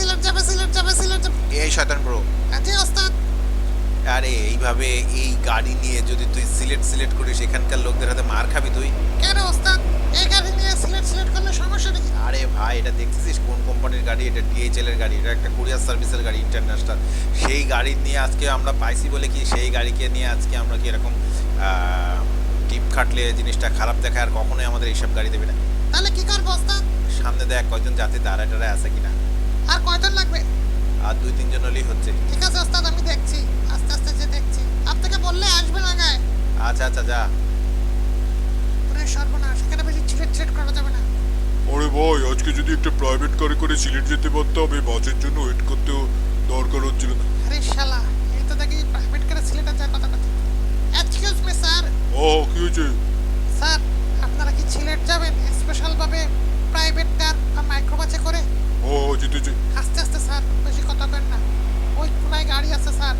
সিলেট যাবে সিলেট যাবে সিলেট যাবে এই শয়তান ব্রো জি ওস্তাদ আরে এইভাবে এই গাড়ি নিয়ে যদি তুই সিলেক্ট সিলেক্ট করিস এখানকার লোকদের হাতে মার খাবি তুই? কেন ওস্তাদ? এই গাড়ি নিয়ে সিলেট সিলেট করলে সমস্যা নেই আরে ভাই এটা দেখতেছিস কোন কোম্পানির গাড়ি? এটা ডিএইচএল এর গাড়ি এটা একটা কুরিয়ার সার্ভিসের গাড়ি ইন্টারন্যাশনাল সেই গাড়ি নিয়ে আজকে আমরা পাইছি বলে কি সেই গাড়িকে নিয়ে আজকে আমরা কি এরকম টিপ খাটলে জিনিসটা খারাপ দেখায় আর কখনোই আমাদের এইসব গাড়ি দেবে না। তাহলে কি করব ওস্তাদ? সামনে দেখ কয়জন যাতে দাঁড়ায় টাড়ায় আছে কিনা। আর কয়জন লাগবে? আর দুই তিনজন হলেই হচ্ছে। ঠিক আছে ওস্তাদ আমি দেখছি। আস্তে আস্তে যে দেখছি। আপনাকে বললে আসবে না গায়ে। আচ্ছা আচ্ছা যা। ওরে সর্বনাশ এখানে বেশি সিলেট সিলেট করা যাবে না। ওরে ভাই আজকে যদি একটা প্রাইভেট কারে করে সিলেট যেতে পারতাম এই বাসের জন্য ওয়েট করতেও দরকার হচ্ছিল না। আরে শালা এই তো দেখি প্রাইভেট করে সিলেটে যায় কথা কথা এক্সকিউজ মি স্যার ও কি হয়েছে? স্যার আপনারা কি সিলেট যাবেন? স্পেশাল ভাবে প্রাইভেট কার বা মাইক্রোবাসে করে? ও যেতেছে আস্তে আস্তে স্যার বেশি কথা কেন না। ওই কোনায় গাড়ি আছে স্যার।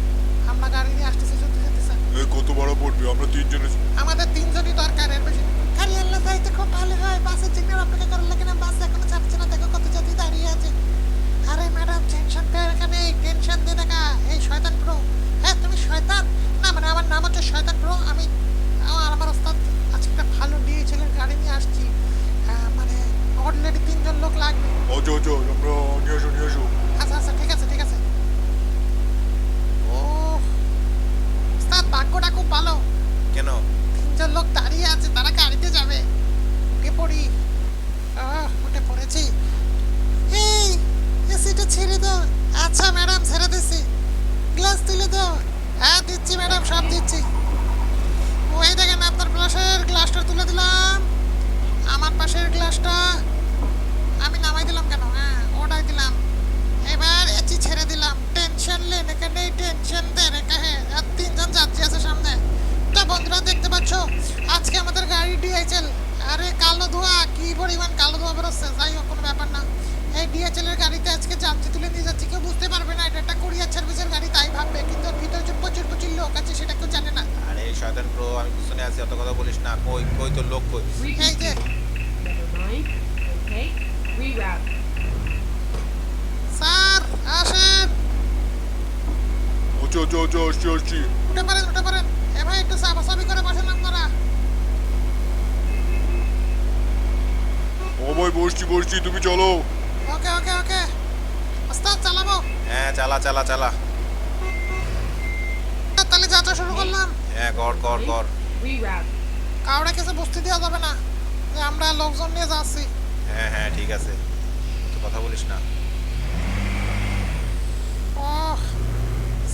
আমরা গাড়ি নিয়ে আসতেছি যেতে যেতে স্যার। এই কত ভাড়া পড়বে? আমরা তিনজন আছি। আমাদের তিনজনই দরকার এর বেশি। গাড়ি আনলে যাইতে খুব ভালো হয়। বাসের সিগন্যাল অপেক্ষা করার লাগে না। বাস এখনও ছাড়ছে না। দেখো কত যাত্রী দাঁড়িয়ে আছে। আরে ম্যাডাম টেনশন পেয়ে এখানে টেনশন দিয়ে দেখা এই শয়তান প্রো। হ্যাঁ তুমি শয়তান? না মানে আমার নাম হচ্ছে শয়তান প্রো। আমি আমার আমার ওস্তাদ আজকে একটা ভালো ডিএইচএল গাড়ি নিয়ে আসছি। আহ, মানে অলরেডি তিনজন লোক লাগবে আচ্ছা আচ্ছা আমরা নিয়ে আসো নিয়ে আসো আচ্ছা আচ্ছা ঠিক আছে ঠিক আছে ও ওস্তাদ ভাগ্যটা খুব ভালো কেন তিনজন লোক দাঁড়িয়ে আছে তারা গাড়িতে যাবে উঠে পড়ি আহ, উঠে পড়েছি এই এসিটা ছেড়ে দাও আচ্ছা ম্যাডাম ছেড়ে দিচ্ছি গ্লাস তুলে দাও হ্যাঁ দিচ্ছি ম্যাডাম সব দিচ্ছি ওই দেখেন আপনার পাশের গ্লাসটা তুলে দিলাম আমার পাশের গ্লাসটা আমি নামাই দিলাম কেন হ্যাঁ ওটাই দিলাম এবার এসি ছেড়ে দিলাম টেনশন লেন এখানে টেনশন দেন এখানে আর তিনজন যাত্রী আছে সামনে তো বন্ধুরা দেখতে পাচ্ছ আজকে আমাদের গাড়ি ডিএইচএল আরে কালো ধোয়া কি পরিমাণ কালো ধোয়া বেরোচ্ছে যাই হোক কোনো ব্যাপার না এর গাড়িতে আজকে যাত্রী তুলে নিয়ে যাচ্ছি। কেউ বুঝতে পারবে না এটা একটা কুরিয়ার সার্ভিসের গাড়ি তাই ভাববে। কিন্তু ওর ভিতরে যে প্রচুর প্রচুর লোক আছে সেটা কেউ জানে না। আরে শয়তান প্রো আমি পিছনে আছি অত কথা বলিস না। কই কই তোর লোক কই? এই যে. স্যার আসেন। আচ্ছা আচ্ছা আচ্ছা আসছি আসছি। উঠে পারেন উঠে পারেন এ ভাই একটু সাবাসাবি করে বসেন আপনারা। ও ভাই বসছি বসছি তুমি চলো। ওকে ওকে ওকে ওস্তাদ চালাবো? হ্যাঁ চালা চালা চালা। তাহলে যাত্রা শুরু করলাম। হ্যাঁ কর কর কর. কাউরে কিছু বুঝতে দেওয়া যাবে না। যে আমরা লোকজন নিয়ে যাচ্ছি। হ্যাঁ হ্যাঁ ঠিক আছে। তো কথা বলিস না। ও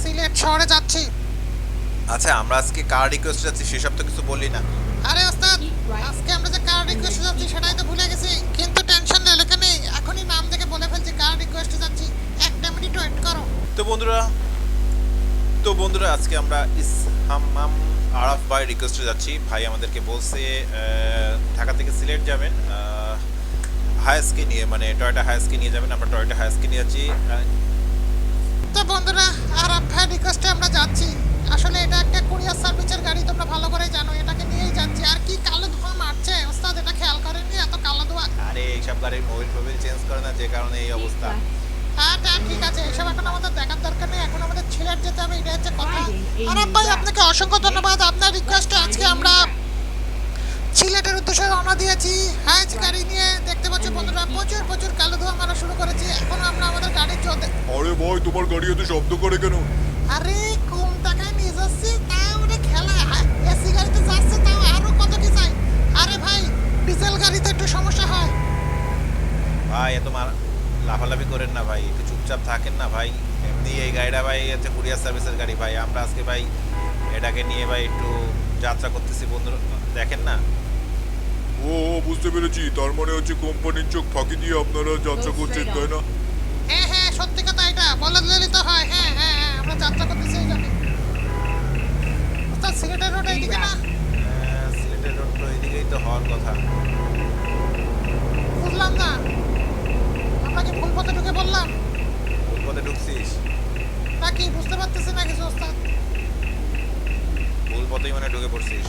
সিলেট শহরে যাচ্ছি। আচ্ছা আমরা আজকে কার রিকোয়েস্ট যাচ্ছি সেসব তো কিছু বললি না। আরে ওস্তাদ আজকে আমরা যে কার রিকোয়েস্ট যাচ্ছি সেটাই তো ভুলে গেছি। কিন্তু এখনই নাম দেখে বলে ফেলছি কার রিকোয়েস্ট যাচ্ছি একটা মিনিট ওয়েট করো। তো বন্ধুরা তো বন্ধুরা আজকে আমরা ইসহামাম আরাফ ভাই রিকোয়েস্টে যাচ্ছি। ভাই আমাদেরকে বলছে ঢাকা থেকে সিলেট যাবেন হায়াসকে নিয়ে মানে টয়টা হায়াসকে নিয়ে যাবেন। আমরা টয়টা হায়াসকে নিয়ে যাচ্ছি। তো বন্ধুরা আর ভাই রিকোয়েস্টে আমরা যাচ্ছি। আসলে এটা একটা কুরিয়ার সার্ভিসের গাড়ি তোমরা ভালো করে জানো এটাকে নিয়েই যাচ্ছি। আর কি কালো ধোঁয়া মারছে? ওস্তাদ এটা খেয়াল করেননি? এত কালো ধোঁয়া। আরে এইসব গাড়ির মোবাইল ফোবিল চেঞ্জ করে না যে কারণে এই অবস্থা। হ্যাঁ তা ঠিক আছে এসব এখন আমাদের দেখার দরকার নেই এখন আমাদের ছিলেট যেতে হবে এটা হচ্ছে কথা। আর ভাই আপনাকে অসংখ্য ধন্যবাদ। আপনার রিকোয়েস্টে আজকে আমরা সিলেটের উদ্দেশ্যে রওনা দিয়েছি। হাইজ গাড়ি নিয়ে দেখতে পাচ্ছ বন্ধুরা প্রচুর প্রচুর কালো ধোঁয়া মারা শুরু করেছি। এখন আমরা আমাদের গাড়ি চলতে আরে ভাই তোমার গাড়ি এত শব্দ করে কেন? আরে যাচ্ছি তাও ওটা খেলা। এসি গাড়িতে যাচ্ছে তাও আরও কত কি চাই আরে ভাই ডিজেল গাড়িতে একটু সমস্যা হয়। ভাই এত মার লাফালাফি করেন না ভাই একটু চুপচাপ থাকেন না ভাই। এমনি এই গাড়িটা ভাই হচ্ছে কুরিয়ার সার্ভিসের গাড়ি ভাই। আমরা আজকে ভাই এটাকে নিয়ে ভাই একটু যাত্রা করতেছি বন্ধু দেখেন না? ও ও, বুঝতে পেরেছি। তার মানে হচ্ছে কোম্পানির চোখ ফাঁকি দিয়ে আপনারা যাত্রা করছেন তাই না? হ্যাঁ হ্যাঁ সত্যি কথা এটা। বলে তো হয়। হ্যাঁ হ্যাঁ হ্যাঁ আমরা যাত্রা করতেছি এই সিলেটের রোড এইদিকে না? সিলেটের রোড তো এইদিকেই তো হওয়ার কথা। বুঝলাম না। আমরা কি ভুল পথে ঢুকে বললাম ভুল পথে ঢুকছিস? নাকি বুঝতে পারতেছি না কিছু ওস্তাদ? ভুল পথেই মানে ঢুকে পড়ছিস?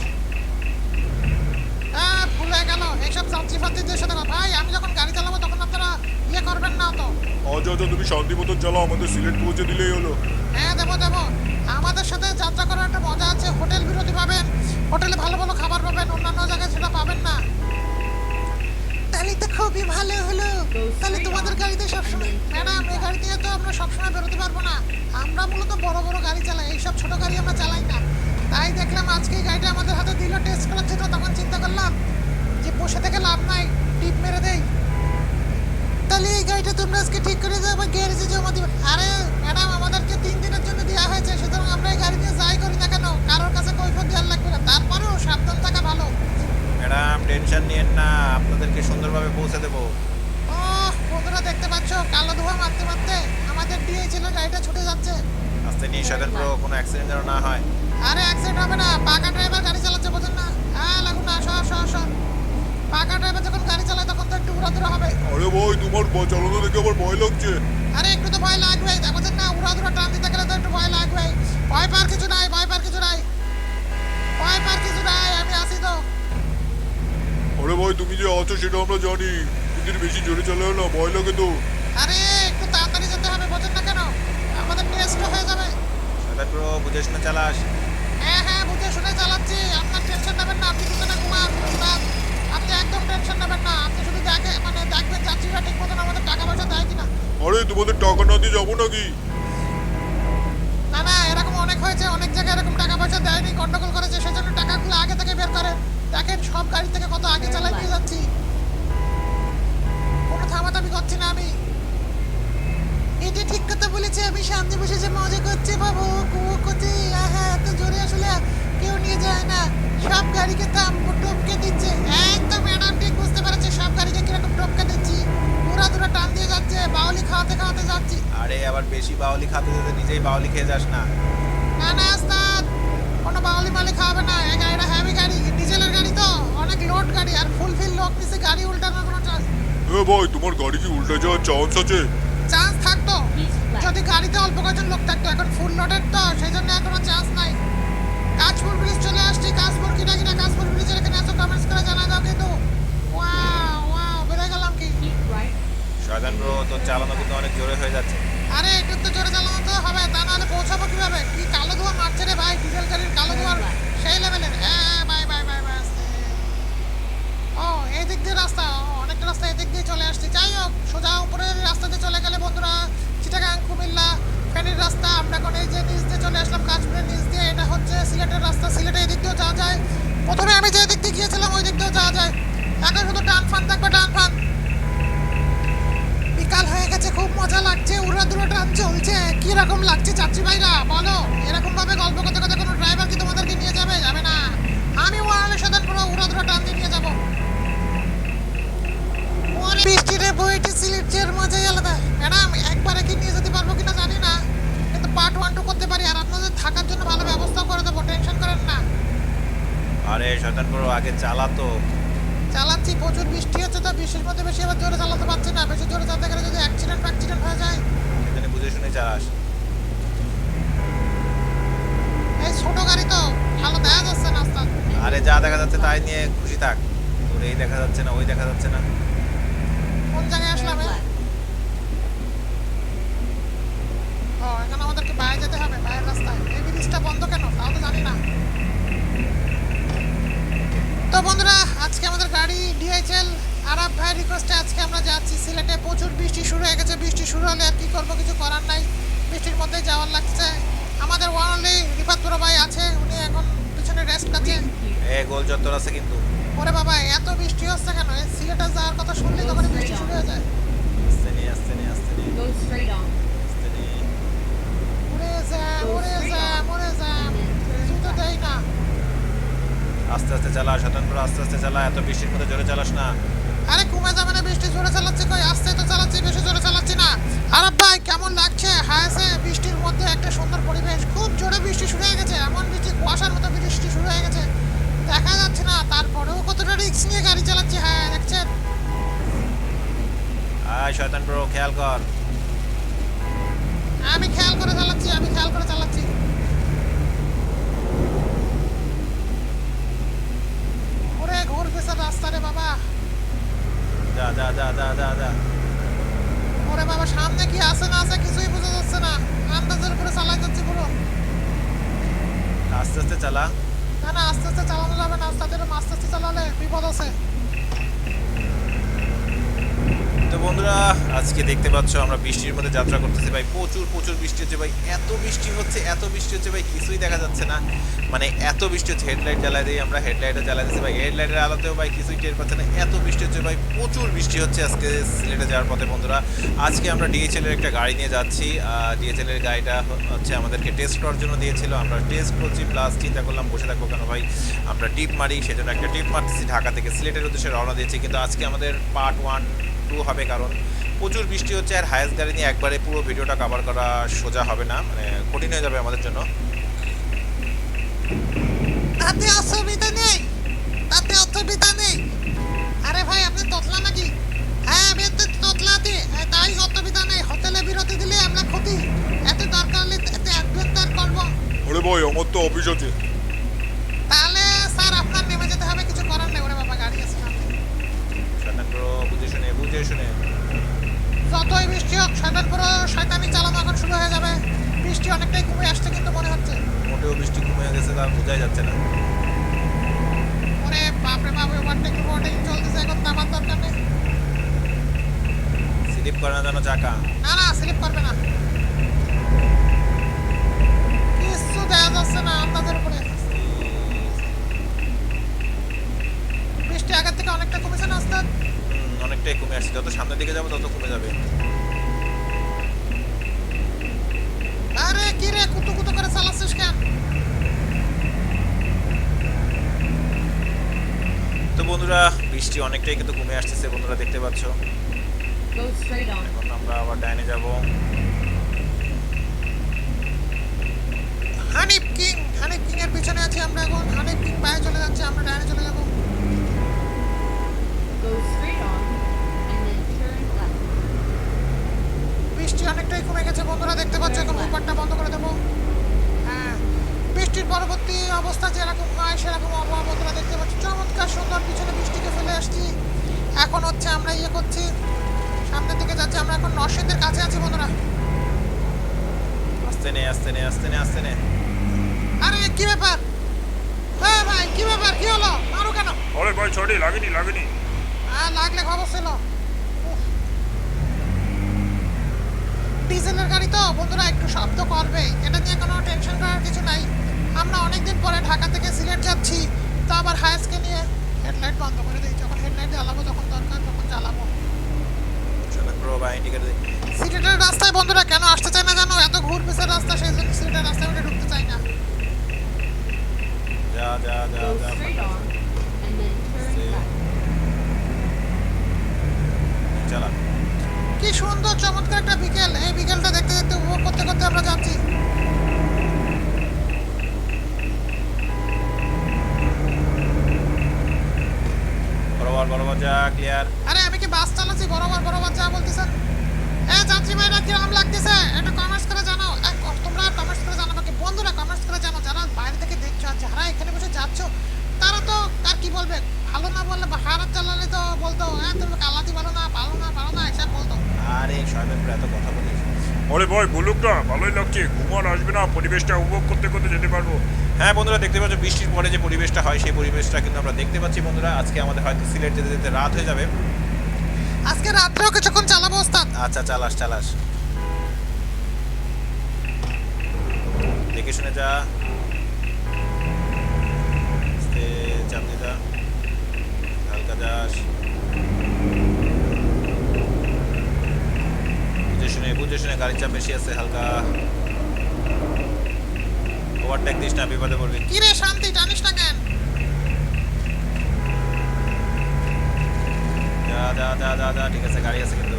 হ্যাঁ ভুলে গেল। এইসব যাত্রী ফাত্রীদের সাথে কথা। ভাই আমি যখন গাড়ি চালাবো তখন আপনারা ইয়ে করবেন না তো। আচ্ছা চাচা তুমি শান্তি মতন চালাও আমাদের সিলেট পৌঁছে দিলেই হলো। হ্যাঁ দেবো দেবো। আমাদের সাথে যাত্রা করার একটা মজা আছে। হোটেল বিরতি পাবেন। হোটেলে ভালো ভালো খাবার পাবেন অন্যান্য জায়গায় সেটা পাবেন না। তাহলে তো খুবই ভালো হলো। তাহলে তোমাদের গাড়িতে সবসময় ম্যাডাম এই গাড়ি দিয়ে তো আমরা সবসময় বেরোতে পারব না। আমরা মূলত বড় বড় গাড়ি চালাই এইসব ছোট গাড়ি আমরা চালাই না। তাই দেখলাম আজকে গাড়িটা আমাদের হাতে দিল টেস্ট করার জন্য তখন চিন্তা করলাম যে বসে থেকে লাভ নাই টিপ মেরে দেই। তাহলে এই গাড়িটা তোমরা আজকে ঠিক করে দাও বা গ্যারেজে জমা দিবে। আরে ম্যাডাম আমাদেরকে তিন দিনের জন্য দেওয়া হয়েছে সুতরাং আমরা এই গাড়ি নিয়ে যাই করি না কেন? কারোর কাছে কৈফত দেওয়ার লাগবে না। তারপরেও সাবধান থাকা ভালো। ম্যাডাম টেনশন নিয়েন না আপনাদেরকে সুন্দরভাবে পৌঁছে দেবো। বন্ধুরা দেখতে পাচ্ছ কালো ধোয়া মারতে মারতে আমাদের এর গাড়িটা ছুটে যাচ্ছে। আস্তে নিয়ে শয়তান প্রো কোনো অ্যাক্সিডেন্ট যেন না হয়। আরে অ্যাক্সিডেন্ট হবে না। পাকা ড্রাইভার গাড়ি চালাচ্ছে বোঝেন না। হ্যাঁ লাগুন না সর সর সর পাকা ড্রাইভার যখন গাড়ি চালায় তখন তো একটু উড়াদুরা হবে। আরে ভাই তোমার চালানো দেখে আমার ভয় লাগছে। আরে একটু তো ভয় লাগবে। বোঝেন না উড়াদুরা টান দিতে গেলে তো একটু ভয় লাগবে। ভয় পার কিছু নাই ভয় পার কিছু নাই। ভয় পার কিছু নাই আমি আসি তো। আরে ভাই তুমি যে আছো সেটা আমরা জানি। কিন্তু বেশি জোরে চালাও না ভয় লাগে তো। আরে একটু তাড়াতাড়ি যেতে হবে বোঝেন না কেন? আমাদের টেস্ট হয়ে যাবে। শয়তান প্রো বুঝে শুনে চালাস। বুঝে শুনে চালাচ্ছি। আপনার টেনশন নেবেন না আপনি দুজনে ঘুমান উস্তাদ আপনি একদম টেনশন নেবেন না আপনি শুধু দেখে মানে দেখবেন যাত্রীরা ঠিক মতন আমাদের টাকা পয়সা দেয় কিনা। আরে তোমাদের টাকা না দিয়ে যাব নাকি? না না এরকম অনেক হয়েছে অনেক জায়গায় এরকম টাকা পয়সা দেয়নি গন্ডগোল করেছে সেজন্য টাকাগুলো আগে থেকে বের করে। দেখেন সব গাড়ি থেকে কত আগে চালাই নিয়ে যাচ্ছি। কোনো থামাথামি করছি না আমি। এটা ঠিক কথা বলেছে আমি সামনে বসে যে মজা করছে বাবু কুয়ো করছে আহা এত জোরে আসলে নিয়ে যায় না। সব গাড়িকে থাম টপকে দিচ্ছে। একদম ম্যাডাম ঠিক বুঝতে পেরেছে সব গাড়িকে কীরকম টপকে দিচ্ছি। পুরা দূরে টান দিয়ে যাচ্ছে বাউলি খাওয়াতে খাওয়াতে যাচ্ছি। আরে আবার বেশি বাউলি খাতে যেতে নিজেই বাউলি খেয়ে যাস না। না না ওস্তাদ কোনো বাউলি মালি খাওয়াবে না। এই গাড়িটা হেভি গাড়ি ডিজেলের গাড়ি তো অনেক লোড গাড়ি আর ফুল ফিল লোক নিচে গাড়ি উল্টানোর কোনো চান্স এ ভাই তোমার গাড়ি কি উল্টে যাওয়ার চান্স আছে? চান্স থাকতো. যদি গাড়িতে অল্প কয়েকজন লোক থাকতো এখন ফুল লোডেড তো সেই জন্য এখনও চান্স নাই। কাশপুর ব্রিজ চলে আসছি কাশপুর কিনা কিনা কাশপুর ব্রিজের এখানে এত কমেন্টস করে জানা দাও কিন্তু। ওয়াও ওয়াও বেড়ে গেলাম কি? শয়তান প্রো তোর চালানো কিন্তু অনেক জোরে হয়ে যাচ্ছে। আরে একটু তো জোরে চালানো তো হবে তা নাহলে পৌঁছাবো কীভাবে? কি কালো ধোয়া মারছে রে ভাই? ডিজেল গাড়ির কালো ধোয়ার সেই লেভেলের হ্যাঁ বাই বাই বাই বাই ও এই দিক দিয়ে রাস্তা। ও, অনেকটা রাস্তা এদিক দিয়ে চলে আসছি। যাই হোক সোজা উপরের রাস্তা দিয়ে চলে গেলে বন্ধুরা চিটাগাং কুমিল্লা ফেনীর রাস্তা, আমরা এখন যে নিচ দিয়ে চলে আসলাম কাশ্মীরের নিচ দিয়ে, এটা হচ্ছে সিলেটের রাস্তা, সিলেটে এই দিয়েও যাওয়া যায়। প্রথমে আমি যে দিক দিয়ে গিয়েছিলাম, ওই দিক দিয়েও যাওয়া যায়। এখন শুধু ডান ফান থাকবে, ডান ফান। বিকাল হয়ে গেছে, খুব মজা লাগছে উড়াদুরা টান চলছে, কি রকম লাগছে চাচি ভাইরা বলো। এরকম ভাবে গল্প করতে করতে কোনো ড্রাইভার কি তোমাদেরকে নিয়ে যাবে? যাবে না। আমি ওয়ালে সাধারণ পুরো উড়াদুরা টান দিয়ে নিয়ে যাব। ওরে বৃষ্টিরে বইটি সিলেটের মজাই আলাদা। ম্যাডাম একবারে কি নিয়ে যেতে পারব কিনা জানি না কিন্তু পার্ট ওয়ান টু করতে পারি আর আপনাদের থাকার জন্য ভালো ব্যবস্থা করে দেবো টেনশন করেন না আরে শয়তান প্রো আগে চালাতো। চালাচ্ছি প্রচুর বৃষ্টি হচ্ছে তো বৃষ্টির মধ্যে বেশি আবার জোরে চালাতে পারছি না বেশি জোরে চালাতে গেলে যদি অ্যাক্সিডেন্ট ফ্যাক্সিডেন্ট হয়ে যায়। এখানে বুঝে শুনে চালাস এই ছোট গাড়ি তো ভালো দেখা যাচ্ছে না রাস্তা আরে যা দেখা যাচ্ছে তাই নিয়ে খুশি থাক। তোর এই দেখা যাচ্ছে না ওই দেখা যাচ্ছে না। কোন জায়গায় আসলাম. ও এখন আমাদেরকে বাইরে যেতে হবে বাইরের রাস্তায়। এই ব্রিজটা বন্ধ কেন? তাও তো জানি না। তো বন্ধুরা আজকে আমাদের গাড়ি ডিএইচএল আরব ভাই রিকোয়েস্টে আজকে আমরা যাচ্ছি। সিলেটে প্রচুর বৃষ্টি শুরু হয়ে গেছে। বৃষ্টি শুরু হলে আর কি করব? কিছু করার নাই। বৃষ্টির মধ্যে যাওয়ার লাগছে। আমাদের ওয়ানলি রিফাত পুরো ভাই আছে। উনি এখন পিছনে রেস্ট কাছে এ গোল চত্বর আছে কিন্তু। ওরে বাবা এত বৃষ্টি হচ্ছে কেন? সিলেটে যাওয়ার কথা শুনলেই তখন বৃষ্টি শুরু হয়ে যায়। আস্তে নিয়ে আস্তে যা উড়ে যা উড়ে যা। জুতো দেই না। আস্তে আস্তে চালা শয়তান প্রো আস্তে আস্তে চালা এত বৃষ্টির মধ্যে জোরে চালাস না। আরে কমে যাবে না বৃষ্টি জোরে চালাচ্ছি কই? আস্তে তো চালাচ্ছি বেশি জোরে চালাচ্ছি না। আরে ভাই কেমন লাগছে? হায়াসে বৃষ্টির মধ্যে একটা সুন্দর পরিবেশ। খুব জোরে বৃষ্টি শুরু হয়ে গেছে। এমন বৃষ্টি কুয়াশার মতো বৃষ্টি শুরু হয়ে গেছে। দেখা যাচ্ছে না তারপরেও কতটা রিস্ক নিয়ে গাড়ি চালাচ্ছি হ্যাঁ দেখছেন? আয় শয়তান প্রো খেয়াল কর। আমি খেয়াল করে চালাচ্ছি আমি খেয়াল করে চালাচ্ছি ওরে ঘোর পেছার রাস্তা রে বাবা। যা যা যা যা যা যা। ওরে বাবা সামনে কি আছে না আছে কিছুই বোঝা যাচ্ছে না। আন্দাজের উপরে চালাই যাচ্ছে পুরো। আস্তে আস্তে চালা। না না আস্তে আস্তে চালানো যাবে না। তাদের আস্তে আস্তে চালালে বিপদ আছে। তো বন্ধুরা, আজকে দেখতে পাচ্ছ আমরা বৃষ্টির মধ্যে যাত্রা করতেছি ভাই। প্রচুর প্রচুর বৃষ্টি হচ্ছে ভাই। এত বৃষ্টি হচ্ছে, এত বৃষ্টি হচ্ছে ভাই, কিছুই দেখা যাচ্ছে না। মানে এত বৃষ্টি হচ্ছে, হেডলাইট জ্বালাই দিই আমরা হেডলাইটও জ্বালাই দিচ্ছি ভাই। হেডলাইটের আলোতেও ভাই কিছুই টের পাচ্ছে না। এত বৃষ্টি হচ্ছে ভাই, প্রচুর বৃষ্টি হচ্ছে আজকে সিলেটে যাওয়ার পথে বন্ধুরা। আজকে আমরা ডিএচএল এর একটা গাড়ি নিয়ে যাচ্ছি। ডিএচএল এর গাড়িটা হচ্ছে আমাদেরকে টেস্ট করার জন্য দিয়েছিল। আমরা টেস্ট করছি প্লাস চিন্তা করলাম, বসে থাকব কেন ভাই? আমরা টিপ মারি, সেজন্য একটা টিপ মারতেছি ঢাকা থেকে। সিলেটের উদ্দেশ্যে রওনা দিয়েছি, কিন্তু আজকে আমাদের পার্ট ওয়ান টু হবে কারণ প্রচুর বৃষ্টি হচ্ছে আর হায়েস্ট গাড়ি নিয়ে একবারে পুরো ভিডিওটা কভার করা সোজা হবে না মানে কঠিন হয়ে যাবে আমাদের জন্য। তাতে অসুবিধা নেই তাতে অসুবিধা নেই। আরে ভাই আপনি তোতলা নাকি? হ্যাঁ আমি তো তোতলাতে তাই অসুবিধা নেই। হোটেলে বিরতি দিলে আমরা ক্ষতি। এত দরকার হলে এত অ্যাডভেঞ্চার করব। আরে ভাই আমার তো অফিস আছে তাহলে স্যার আপনার নেমে যেতে হবে কিছু করার নেই ওরে বাবা গাড়ি আছে সামনে। সাবধান করো বুঝে শুনে বুঝে শুনে। যতই বৃষ্টি হোক শয়তান পুরো শয়তানি চালানো এখন শুরু হয়ে যাবে। বৃষ্টি অনেকটাই কমে আসছে কিন্তু মনে হচ্ছে। মোটেও বৃষ্টি কমে গেছে তার বোঝাই যাচ্ছে না। ওরে বাপরে বাপ ওভারটেকিং ওভারটেকিং চলতেছে এখন নামার দরকার নেই। স্লিপ করে না যেন চাকা। না না স্লিপ করবে না। কিচ্ছু দেখা যাচ্ছে না আন্দাজের উপরে। বৃষ্টি আগের থেকে অনেকটা কমেছে না আস্তে অনেকটাই কমে আসছে। যত সামনের দিকে যাব তত কমে যাবে। আরে কি রে কুতু কুতু করে চালাচ্ছিস কেন? তো বন্ধুরা বৃষ্টি অনেকটাই কিন্তু কমে আসতেছে বন্ধুরা দেখতে পাচ্ছ। এখন আমরা আবার ডাইনে যাব হানিফ কিং হানিফ কিং এর পিছনে আছি আমরা এখন হানিফ কিং বাইরে চলে যাচ্ছে আমরা ডাইনে চলে যাব Go straight on and then turn left. বৃষ্টি অনেকটাই কমে গেছে বন্ধুরা দেখতে পাচ্ছ এখন উপরটা বন্ধ করে দেবো হ্যাঁ বৃষ্টির পরবর্তী অবস্থা যেরকম হয় সেরকম আবহাওয়া বন্ধুরা দেখতে পাচ্ছি চমৎকার সুন্দর পিছনে বৃষ্টিকে ফেলে আসছি এখন হচ্ছে আমরা ইয়ে করছি সামনের দিকে যাচ্ছি আমরা এখন নরসিংদের কাছে আছি বন্ধুরা আস্তে নে আস্তে নে আস্তে নে আস্তে নে আরে কি ব্যাপার হ্যাঁ ভাই কি ব্যাপার কি হলো মারো কেন আরে ভাই সরি লাগেনি লাগেনি আর লাগলে খবর ছিল উফ। গাড়ি তো বন্ধুরা একটু শব্দ করবে এটা নিয়ে কোনো টেনশন করার কিছু নাই। আমরা অনেকদিন পরে ঢাকা থেকে সিলেট যাচ্ছি তো আবার হায়াসকে নিয়ে হেডলাইট বন্ধ করে দিই। যখন হেডলাইট জ্বালাবো যখন দরকার তখন জ্বালাবো। সিলেটের রাস্তায় বন্ধুরা কেন আসতে চায় না জানো? এত ঘুর পিসের রাস্তা সেই জন্য সিলেটের রাস্তায় উঠে ঢুকতে চাই না। যা যা যা Go যা। straight on and then turn See. left. চালা কি সুন্দর চমৎকার একটা বিকেল। এই বিকেলটা দেখতে দেখতে উপভোগ করতে করতে আমরা যাচ্ছি। বরাবর বরাবর যা ক্লিয়ার আরে আমি কি বাস চালাচ্ছি? বরাবর বরাবর যা বলতেছেন। এ যাত্রী ভাইরা কীরকম লাগতেছে? একটু কমেন্টস করে জানাও এক, তোমরা কমেন্টস করে জানাব কি বন্ধুরা কমেন্টস করে জানাও যারা বাইরে থেকে দেখছ আর যারা এখানে বসে যাচ্ছ তারা তো আর কি বলবে ভালো না বললে বা খারাপ চালালে তো বলতো হ্যাঁ তুমি কালাতি ভালো না ভালো না ভালো না এসব বলতো আরে শয়তান এত কথা বলিস আরে ভাই বলুক না ভালোই লাগছে ঘুমার আসবে না পরিবেশটা উপভোগ করতে করতে যেতে পারব। হ্যাঁ বন্ধুরা দেখতে পাচ্ছ বৃষ্টির পরে যে পরিবেশটা হয় সেই পরিবেশটা কিন্তু আমরা দেখতে পাচ্ছি বন্ধুরা। আজকে আমাদের হয়তো সিলেট যেতে যেতে রাত হয়ে যাবে। আজকে রাত্রেও কিছুক্ষণ চালাবো ওস্তাদ। আচ্ছা চালাস চালাস। দেখে শুনে যা। আস্তে চাপ দিয়ে যা। হালকা যাস। বুঝে শুনে বুঝে শুনে গাড়ির চাপ বেশি আছে হালকা। ওভারটেক দিস না বিপদে পড়বি কি রে শান্তি জানিস না কেন? যা যা যা যা যা ঠিক আছে গাড়ি আছে কিন্তু।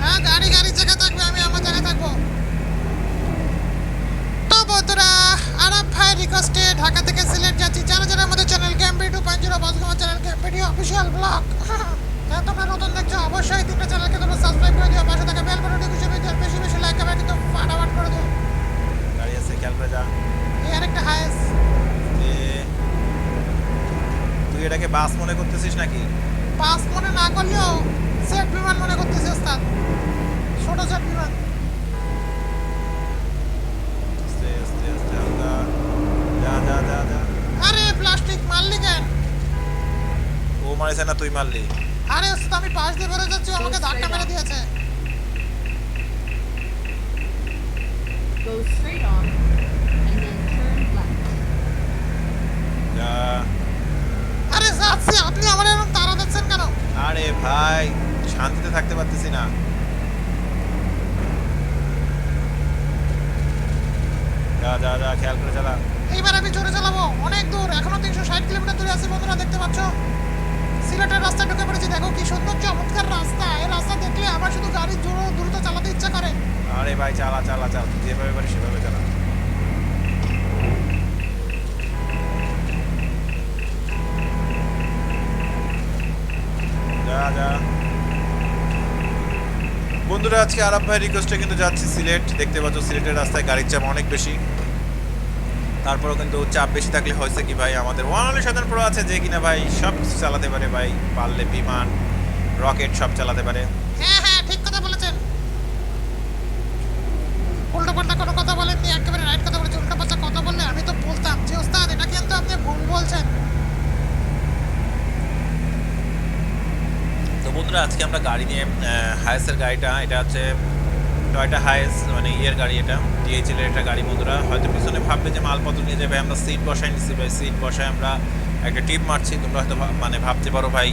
হ্যাঁ গাড়ি গাড়ির জায়গায় থাকবে আমি আমার জায়গায় থাকব। তো বন্ধুরা আরব ভাই রিকোয়েস্টে ঢাকা থেকে সিলেট যাচ্ছি। যারা যারা আমাদের channel Campy two point zero বসগমা channel Campy official blog হ্যাঁ তোমরা নতুন দেখছ অবশ্যই তিনটা চ্যানেলকে তোমরা সাবস্ক্রাইব করে দিও। পাশে থাকা বেল বাটনটি খুশি বেশি বেশি বেশি লাইক কমেন্ট কিন্তু ফাটাফাট করে দিও। গাড়ি খেয়াল করে যা। আরেকটা হায়েস। এ, তুই এটাকে বাস মনে করতেছিস নাকি? পাস মনে না করলেও সেট বিমান মনে করতেছি ওস্তাদ। উড়োজাহাজ বিমান। আস্তে আস্তে আস্তে যা যা যা যা। আরে প্লাস্টিক মারলি কেন? ও মারিছে না তুই মারলি। আরে ওস্তাদ আমি পাশ দিয়ে বেরো যাচ্ছি ও আমাকে ধাক্কা মেরে দিয়েছে। Go straight on, and then turn left. যা আরে যাচ্ছি আপনি আমার এরকম তাড়া দিচ্ছেন কেন? আরে ভাই শান্তিতে থাকতে পারতেছি না। যা যা যা খেয়াল করে চালা। এইবার আমি জোরে চালাবো অনেক দূর এখনও তিনশো ষাট কিলোমিটার দূরে আছি বন্ধুরা দেখতে পাচ্ছ? সিলেটের রাস্তায় ঢুকে পড়েছি দেখো কি সুন্দর চমৎকার রাস্তা এই রাস্তা দেখলে আমার শুধু গাড়ি জোরে দ্রুত চালাতে ইচ্ছা করে। আরে ভাই, চালা চালা চালা। যেভাবে পারিস সেভাবে চালা। যা বন্ধুরা, আজকে আরব ভাই রিকোয়েস্টে কিন্তু যাচ্ছি সিলেট। দেখতে পাচ্ছ, সিলেটের রাস্তায় গাড়ির চাপ অনেক বেশি। তারপরেও কিন্তু চাপ বেশি থাকলে হয়েছে কি ভাই, আমাদের ওয়ান সাধারণ প্রো আছে যে কিনা ভাই সব কিছু চালাতে পারে ভাই। পারলে বিমান, রকেট সব চালাতে পারে। হ্যাঁ হ্যাঁ ঠিক কথা বলেছেন উল্টো কোনো কথা বলেননি একেবারে রাইট কথা বলেছেন উল্টো পাল্টা কথা বললে আমি তো বলতাম যে, ওস্তাদ, এটা কিন্তু আপনি ভুল বলছেন? তো বন্ধুরা, আজকে আমরা গাড়ি নিয়ে হায়েসের গাড়িটা, এটা হচ্ছে টয়টা হায়েস মানে ইয়ের গাড়ি এটা ডিএইচএল এর একটা গাড়ি বন্ধুরা। হয়তো পিছনে ভাববে যে মালপত্র নিয়ে যাবে, আমরা সিট বসাই নিচ্ছি ভাই সিট বসায় আমরা একটা টিপ মারছি। তোমরা হয়তো মানে ভাবতে পারো ভাই,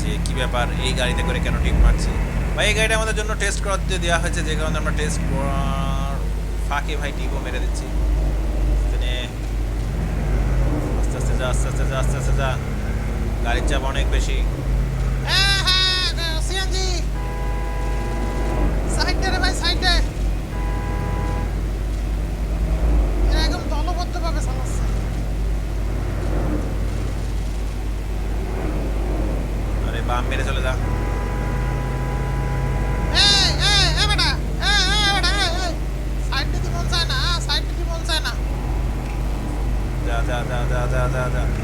যে কি ব্যাপার, এই গাড়িতে করে কেন টিপ মারছি? ভাই, এই গাড়িটা আমাদের জন্য টেস্ট করাতে দেওয়া হয়েছে, যে কারণে আমরা টেস্ট ফাঁকে ভাই টিপও মেরে দিচ্ছি। আস্তে আস্তে যা, আস্তে আস্তে যা, আস্তে আস্তে যা। গাড়ির চাপ অনেক বেশি। হ্যাঁ হ্যাঁ সিএনজি। সাইডে রে ভাই, সাইড একদম দলবদ্ধভাবে চালাচ্ছে আরে বাম মেরে চলে যা এই এই এই বেটা এই এই বেটা এই এই সাইড দিতে মন চায় না সাইড দিতে মন চায় না যা যা যা যা যা যা যা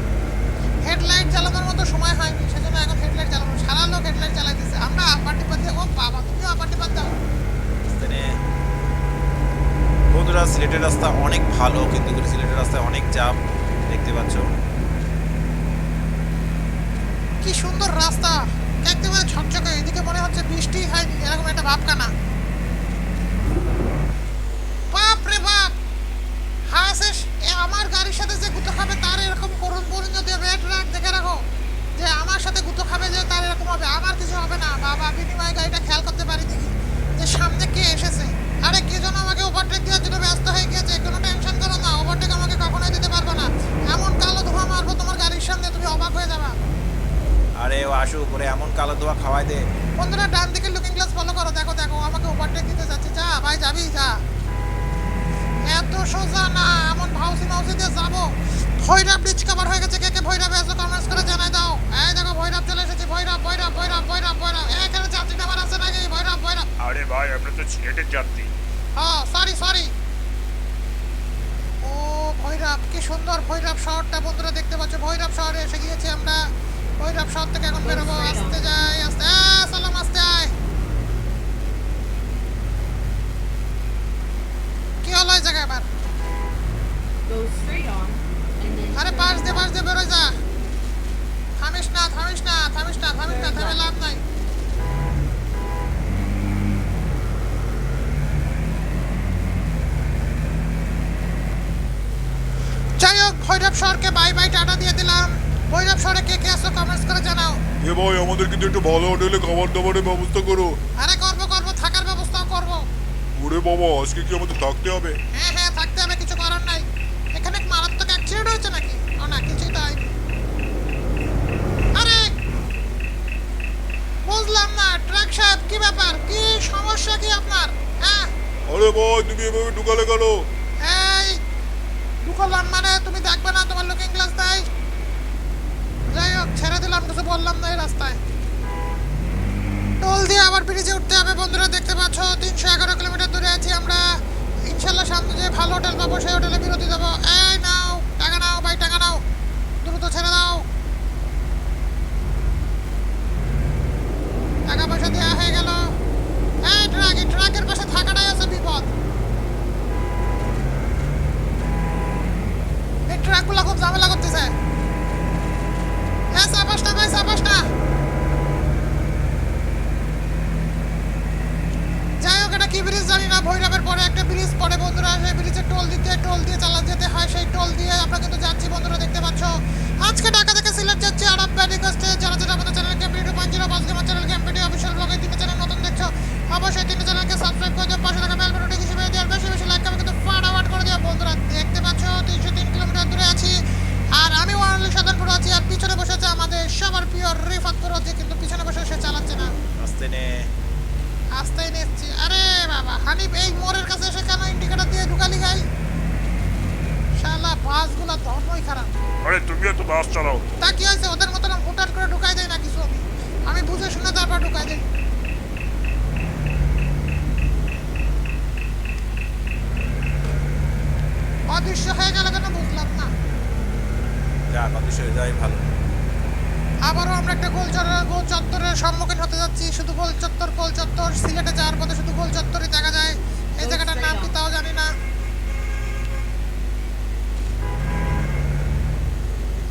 হেডলাইট চালানোর মতো সময় হয়নি সেজন্য এখন হেডলাইট চালানো সারা লোক হেডলাইট চালাই আমরা আপাটি পাত দিয়ে বাবা তুমিও আপাটি পাত দাও। বন্ধুরা সিলেটের রাস্তা অনেক ভালো কিন্তু সিলেটের রাস্তায় অনেক চাপ। দেখতে পাচ্ছ। কি সুন্দর রাস্তা। একেবারে ঝকঝকে এদিকে মনে হচ্ছে বৃষ্টি হয়নি এরকম একটা ভাবকানা বাপ রে বাপ! আমার গাড়ির সাথে যে গুতো খাবে, তার এরকম করুন যদি রেড রাখ দেখে রাখো, যে আমার সাথে গুতো খাবে যে তার এরকম হবে, আমার কিছু হবে না। বাবা বিনিময়ে গাড়িটা খেয়াল করতে পারি দেখি যে সামনে কে এসেছে? আরে, কে যেন আমাকে ওভারটেক দেওয়ার জন্য ব্যস্ত হয়ে গিয়েছে কোনো টেনশন করো না ওভারটেক আমাকে কখনোই দিতে পারব না এমন কালো ধোঁয়া মারবো তোমার গাড়ির সামনে তুমি অবাক হয়ে যাবা আরে ও আসু করে এমন কালো দোয়া খাওয়াই দে বন্ধুরা ডান দিকে লুকিং গ্লাস ফলো করো দেখো দেখো আমাকে ওভারটেক দিতে যাচ্ছে যা ভাই যাবি যা এত সোজা না এমন ভাউসি মাউসি দিয়ে যাব ভৈরব ব্রিজ কভার হয়ে গেছে কে কে ভৈরবে আসো কমেন্টস করে জানাই দাও এই দেখো ভৈরব চলে এসেছি ভৈরব ভৈরব ভৈরব ভৈরব ভৈরব এখানে যাত্রী নামার আছে নাকি ভৈরব ভৈরব আরে ভাই আমরা তো সিলেটের যাত্রী ও সরি সরি ও ভৈরব কি সুন্দর ভৈরব শহরটা বন্ধুরা দেখতে পাচ্ছ ভৈরব শহরে এসে গিয়েছি আমরা ভৈরব শহর থেকে এখন বেরোবো আস্তে যাই আস্তে আ, সালাম আস্তে আয় কি হলো এই জায়গায় এবার Go straight on, and then আরে পাশ দিয়ে পাশ. দিয়ে বেরোয় যা। থামিস না থামিস না থামিস না থামিস না থেমে লাভ নাই। যাই হোক ভৈরব শহরকে বাই বাই টাটা দিয়ে দিলাম। ভৈরব শহরে কে কে আসো কমেন্টস করে জানাও। এ ভাই আমাদের কিন্তু একটু ভালো হোটেলে খাবার দাবারের ব্যবস্থা করো। আরে করব করব থাকার ব্যবস্থাও করব। ওরে বাবা আজকে কি আমাদের থাকতে হবে হ্যাঁ হ্যাঁ থাকতে হবে কিছু করার নাই এখানে কি মারাত্মক অ্যাক্সিডেন্ট হয়েছে নাকি? ও না কিছুই তাই আরে! বুঝলাম না ট্রাক সাহেব কি ব্যাপার? কি সমস্যা কি আপনার? হ্যাঁ? আরে ভাই তুমি এভাবে ঢুকালে গেল এই ঢুকলাম মানে তুমি দেখবে না তোমার লুকিং গ্লাস নাই যাই হোক ছেড়ে দিলাম কিছু বললাম না এই রাস্তায়। টোল দিয়ে আবার ব্রিজে উঠতে হবে বন্ধুরা দেখতে পাচ্ছ তিনশো এগারো কিলোমিটার দূরে আছি আমরা। ইনশাল্লাহ সামনে যে ভালো হোটেল পাবো সেই হোটেলে বিরতি দেবো। এই নাও টাকা নাও। দ্রুত ছেড়ে দাও। টাকা পয়সা দেওয়া হয়ে গেল। এই ট্রাক, এই ট্রাকের পাশে থাকাটাই আছে বিপদ। এই ট্রাকগুলো খুব ঝামেলা করতেছে। হ্যাঁ যাই হোক, এটা কি ব্রিজ জানি না, ভৈরবের পরে একটা ব্রিজ, পরে বন্ধুরা সেই ব্রিজে টোল দিতে, টোল দিয়ে চালা যেতে হয়, সেই টোল দিয়ে আমরা কিন্তু যাচ্ছি, বন্ধুরা দেখতে অদৃশ্য হয়ে গেল কেন বুঝলাম না। যা কত হয়ে যায় ভালো। আবারও আমরা একটা গোল গোল চত্বরের সম্মুখীন হতে যাচ্ছি। শুধু গোল চত্বর গোল চত্বর সিলেটে যাওয়ার পথে শুধু গোল চত্বরই দেখা যায়। এই জায়গাটার নাম কি তাও জানি না।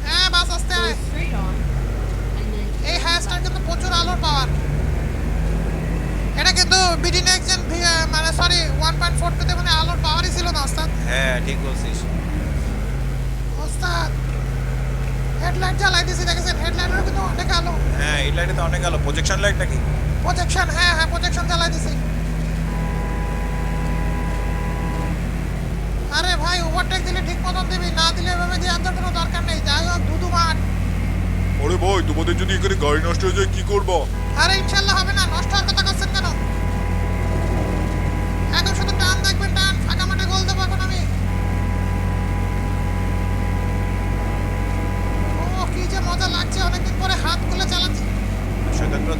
হ্যাঁ বাস আসতে আয়। এই হ্যাশটার কিন্তু প্রচুর আলোর পাওয়ার। এটা কিন্তু বিডি নেক্সট জেন মানে সরি ওয়ান পয়েন্ট ফোর টুতে মানে আলোর পাওয়ারই ছিল না ওস্তাদ। হ্যাঁ ঠিক বলছিস। ওস্তাদ হেডলাইট জ্বালাই দিয়েছি দেখেছেন? হেডলাইটেরও কিন্তু অনেক আলো। হ্যাঁ এই লাইটে তো অনেক আলো। প্রজেকশন লাইট নাকি? প্রজেকশন হ্যাঁ হ্যাঁ প্রজেকশন জ্বালাই দিছি। আরে ভাই ওভারটেক দিলে ঠিক মতন দিবি না দিলে এভাবে দিয়ে আনতে কোনো দরকার নেই। যাই হোক দুদু মাঠ। আরে ভাই তোমাদের যদি এখানে গাড়ি নষ্ট হয়ে যায় কি করবা? আরে ইনশাল্লাহ হবে না নষ্ট হওয়ার কথা করছেন কেন? এখন শুধু টান দেখবেন টান ফাঁকা মাঠে গোল দেবো এখন আমি। ও কি যে মজা লাগছে অনেকদিন পরে হাত খুলে চালাচ্ছি।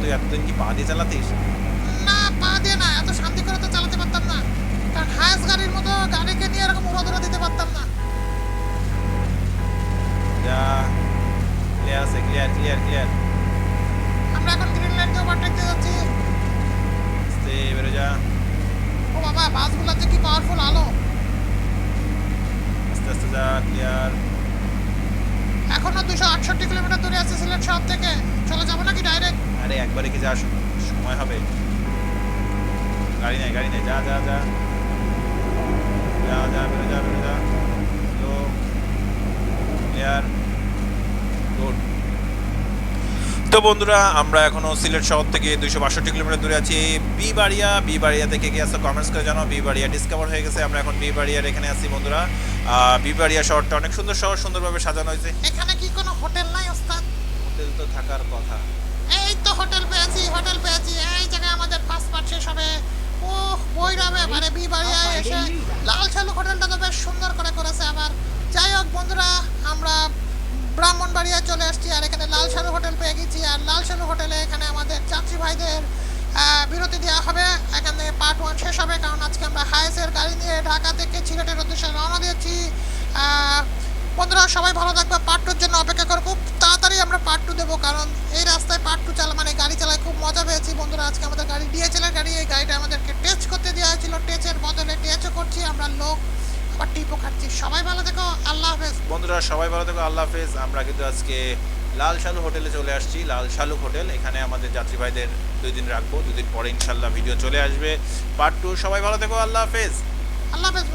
তুই এতদিন কি পা দিয়ে চালাতিস? না পা দিয়ে না এত শান্তি করে তো চালাতে পারতাম না। কারণ হায়াস গাড়ির মতো গাড়িকে নিয়ে এরকম উড়াধুরা দিতে পারতাম না। যা ক্লিয়ার আছে ক্লিয়ার ক্লিয়ার ক্লিয়ার আমরা এখন গ্রিনল্যান্ডে ওভারটেক দিয়ে যাচ্ছি। আস্তে বেরো যা। ও বাবা বাসগুলোর যে কি পাওয়ারফুল আলো। আস্তে আস্তে যা ক্লিয়ার এখনও দুশো আটষট্টি কিলোমিটার দূরে আছে সিলেট শহর থেকে। চলে যাব নাকি ডাইরেক্ট আরে একবারে কি যা সময় হবে? গাড়ি নেই গাড়ি নেই যা যা যা। যা যা বেরো যা বেরো যা। ক্লিয়ার গুড তো বন্ধুরা আমরা এখনও সিলেট শহর থেকে দুইশো বাষট্টি কিলোমিটার দূরে আছি। বিবাড়িয়া বিবাড়িয়া থেকে গিয়ে আসো কমেন্টস করে জানাও। বিবাড়িয়া ডিসকভার হয়ে গেছে আমরা এখন বিবাড়িয়ার এখানে আছি বন্ধুরা। আহ, বিবাড়িয়া শহরটা অনেক সুন্দর শহর সুন্দরভাবে সাজানো হয়েছে। এখানে কি কোনো হোটেল নাই ওস্তাদ? হোটেল তো থাকার কথা। এই তো হোটেল পেয়েছি হোটেল পেয়েছি। এই জায়গায় আমাদের ফার্স্ট পার্ট শেষ হবে। ও বৈরাবে মানে বিবাড়িয়ায় এসে লাল শালু হোটেলটা তো বেশ সুন্দর করে করেছে আবার যাই হোক বন্ধুরা আমরা ব্রাহ্মণবাড়িয়ায় চলে আসছি আর এখানে লাল শালু হোটেল পেয়ে গেছি। আর লাল শালু হোটেলে এখানে আমাদের যাত্রী ভাইদের বিরতি দেওয়া হবে। এখানে পার্ট ওয়ান শেষ হবে, কারণ আজকে আমরা হায়েসের গাড়ি নিয়ে ঢাকা থেকে সিলেটের উদ্দেশ্যে রওনা দিয়েছি। বন্ধুরা, সবাই ভালো থাকবে। পার্ট টুর জন্য অপেক্ষা করো। খুব তাড়াতাড়ি আমরা পার্ট টু দেবো, কারণ এই রাস্তায় পার্ট টু চালা মানে গাড়ি চালায় খুব মজা পেয়েছি। বন্ধুরা, আজকে আমাদের গাড়ি ডিএচএল এর গাড়ি। এই গাড়িটা আমাদেরকে টেস্ট করতে দেওয়া হয়েছিল। টেচের বদলে টেচও করছি। আমরা লোক আবার টিপও সবাই ভালো থেকো আল্লাহ হাফেজ। বন্ধুরা সবাই ভালো থেকো আল্লাহ হাফেজ। আমরা কিন্তু আজকে লাল শালু হোটেলে চলে আসছি। লাল শালুক হোটেল এখানে আমাদের যাত্রী ভাইদের দুই দিন রাখব। দুদিন পরে ইনশাল্লাহ ভিডিও চলে আসবে। পার্ট টু সবাই ভালো থেকো আল্লাহ হাফেজ। আল্লাহ হাফেজ